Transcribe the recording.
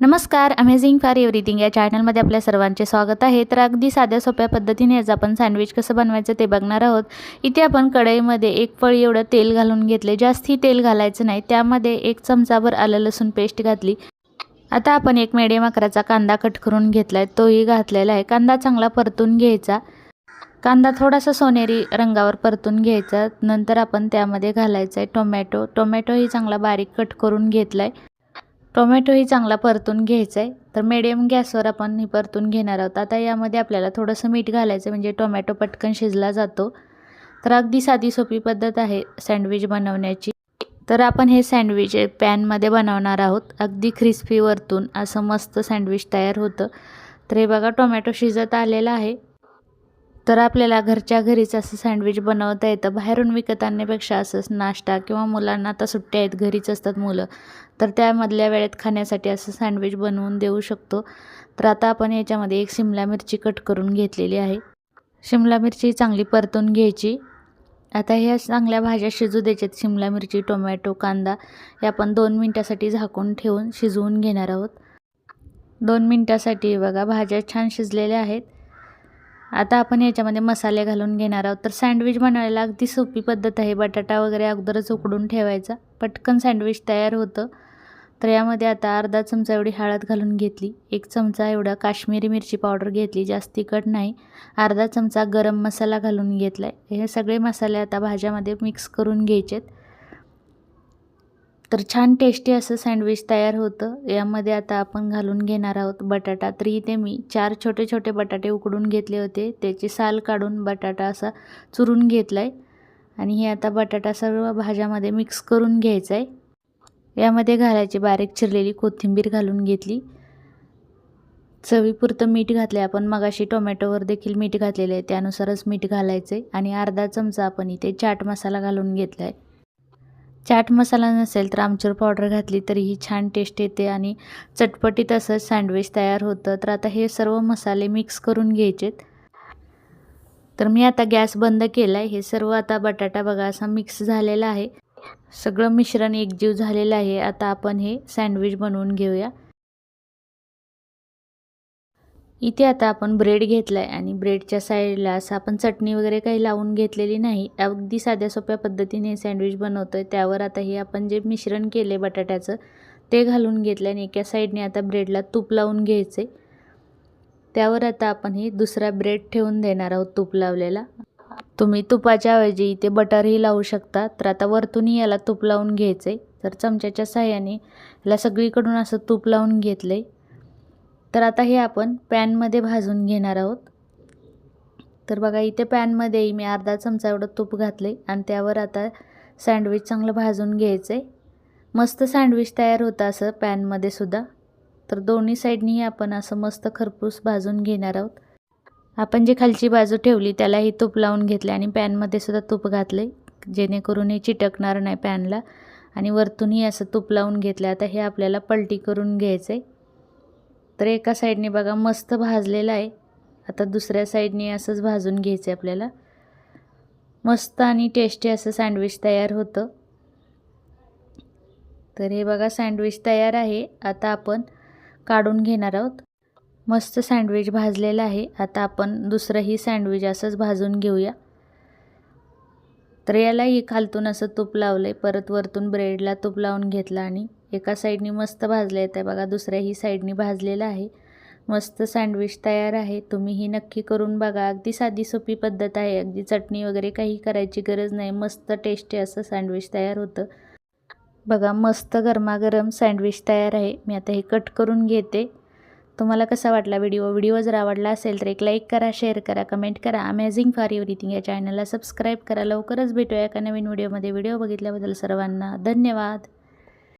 नमस्कार amazing for everything या चॅनलमध्ये आपल्या सर्वांचे स्वागत आहे. तर अगदी साध्या सोप्या पद्धतीने आज आपण सँडविच कसं बनवायचं ते बघणार आहोत. इथे आपण कढईमध्ये एक पळी एवढं तेल घालून घेतले. जास्ती तेल घालायचं नाही. त्यामध्ये एक चमचाभर आलं लसूण पेस्ट घातली. आता आपण एक मिडियम आकाराचा कांदा कट करून घेतला आहे तोही घातलेला आहे. कांदा चांगला परतून घ्यायचा. कांदा थोडासा सोनेरी रंगावर परतून घ्यायचा. नंतर आपण त्यामध्ये घालायचं आहे टोमॅटो. टोमॅटोही चांगला बारीक कट करून घेतला आहे टोमॅटोही चांगला परतून घ्यायचा आहे तर मिडियम गॅसवर आपण ही परतून घेणार आहोत. आता यामध्ये आपल्याला थोडंसं मीठ घालायचं म्हणजे टोमॅटो पटकन शिजला जातो. तर अगदी साधी सोपी पद्धत आहे सँडविच बनवण्याची. तर आपण हे सँडविच पॅनमध्ये बनवणार आहोत. अगदी क्रिस्पी वरतून असं मस्त सँडविच तयार होतं. तर हे बघा टोमॅटो शिजत आलेला आहे. तर आपल्याला घरच्या घरीच असं सँडविच बनवता येतं. बाहेरून विकत आणण्यापेक्षा असंच नाश्ता किंवा मुलांना आता सुट्ट्या आहेत घरीच असतात मुलं तर त्यामधल्या वेळेत खाण्यासाठी असं सँडविच बनवून देऊ शकतो. तर आता आपण याच्यामध्ये एक शिमला मिरची कट करून घेतलेली आहे. शिमला मिरची चांगली परतून घ्यायची. आता ह्या चांगल्या भाज्या शिजू द्यायच्यात. शिमला मिरची टोमॅटो कांदा हे आपण दोन मिनटासाठी झाकून ठेवून शिजवून घेणार आहोत. दोन मिनटासाठी बघा भाज्या छान शिजलेल्या आहेत. आता आपण याच्यामध्ये मसाले घालून घेणार आहोत. तर सँडविच बनवायला अगदी सोपी पद्धत आहे. बटाटा वगैरे अगोदरच उकडून ठेवायचा. पटकन सँडविच तयार होतं. तर यामध्ये आता अर्धा चमचा एवढी हळद घालून घेतली. एक चमचा एवढा काश्मीरी मिरची पावडर घेतली. जास्त तिखट नाही. अर्धा चमचा गरम मसाला घालून घेतला आहे हे सगळे मसाले आता भाज्यामध्ये मिक्स करून घ्यायचेत. तर छान टेस्टी असं सँडविच तयार होतं. यामध्ये आता आपण घालून घेणार आहोत बटाटा. तर इथे मी चार छोटे छोटे बटाटे उकडून घेतले होते. त्याची साल काढून बटाटा असा चुरून घेतला आहे आणि हे आता बटाटा सर्व भाज्यामध्ये मिक्स करून घ्यायचं आहे यामध्ये घालायची बारीक चिरलेली कोथिंबीर घालून घेतली. चवीपुरतं मीठ घातलं आहे आपण. मगाशी टोमॅटोवर देखील मीठ घातलेलं आहे. त्यानुसारच मीठ घालायचं आहे आणि अर्धा चमचा आपण इथे चाट मसाला घालून घेतला आहे चाट मसाला नसेल तर आमचूर पावडर घातली तरीही छान टेस्ट येते आणि चटपटीत असं सँडविच तयार होतं. तर आता हे सर्व मसाले मिक्स करून घ्यायचेत. तर मी आता गॅस बंद केला आहे हे सर्व आता बटाटा बघा असा मिक्स झालेला आहे. सगळं मिश्रण एकजीव झालेलं आहे. आता आपण हे सँडविच बनवून घेऊया. इथे आता आपण ब्रेड घेतला आहे आणि ब्रेडच्या साईडला असं आपण चटणी वगैरे काही लावून घेतलेली नाही. अगदी साध्या सोप्या पद्धतीने सँडविच बनवतो आहे त्यावर आता हे आपण जे मिश्रण केले बटाट्याचं ते घालून घेतलं आणि एका साईडने आता ब्रेडला तूप लावून घ्यायचे त्यावर आता आपण हे दुसरा ब्रेड ठेवून देणार आहोत तूप लावलेला. तुम्ही तुपाच्या ऐवजी इथे बटरही लावू शकता तर आता वरतूनही याला तूप लावून घ्यायचं तर चमच्याच्या साह्याने याला सगळीकडून असं तूप लावून घेतलं आहे तर आता हे आपण पॅनमध्ये भाजून घेणार आहोत. तर बघा इथे पॅनमध्येही मी अर्धा चमचा एवढं तूप घातले आणि त्यावर आता सँडविच चांगलं भाजून घ्यायचं आहे मस्त सँडविच तयार होतं असं पॅनमध्ये सुद्धा. तर दोन्ही साईडनीही आपण असं मस्त खरपूस भाजून घेणार आहोत. आपण जी खालची बाजू ठेवली त्यालाही तूप लावून घेतले आणि पॅनमध्ये सुद्धा तूप घातले जेणेकरून हे चिटकणार नाही पॅनला. आणि वरतूनही असं तूप लावून घेतलं आता हे आपल्याला पलटी करून घ्यायचं आहे तर एका साईडने बघा मस्त भाजलेलं आहे. आता दुसऱ्या साईडने असंच भाजून घ्यायचं आहे आपल्याला. मस्त आणि टेस्टी असं सँडविच तयार होतं. तर हे बघा सँडविच तयार आहे. आता आपण काढून घेणार आहोत. मस्त सँडविच भाजलेलं आहे. आता आपण दुसरंही सँडविच असंच भाजून घेऊया. तर यालाही खालतून असं तूप लावलं आहे परत वरतून ब्रेडला तूप लावून घेतलं आणि एका साईडनी मस्त भाजलं येतं बघा दुसऱ्याही साईडनी भाजलेलं आहे. मस्त सँडविच तयार आहे. तुम्ही ही नक्की करून बघा. अगदी साधी सोपी पद्धत आहे. अगदी चटणी वगैरे काही करायची गरज नाही. मस्त टेस्टी असं सँडविच तयार होतं. बघा मस्त गरमागरम सँडविच तयार आहे. मी आता हे कट करून घेते. तुम्हाला कसा वाटला व्हिडिओ? व्हिडिओ जर आवडला असेल तर एक लाईक करा शेअर करा कमेंट करा. अमेझिंग फॉर एव्हरीथिंग या चॅनलला सबस्क्राईब करा. लवकरच भेटूया एका नवीन व्हिडिओमध्ये. व्हिडिओ बघितल्याबद्दल सर्वांना धन्यवाद.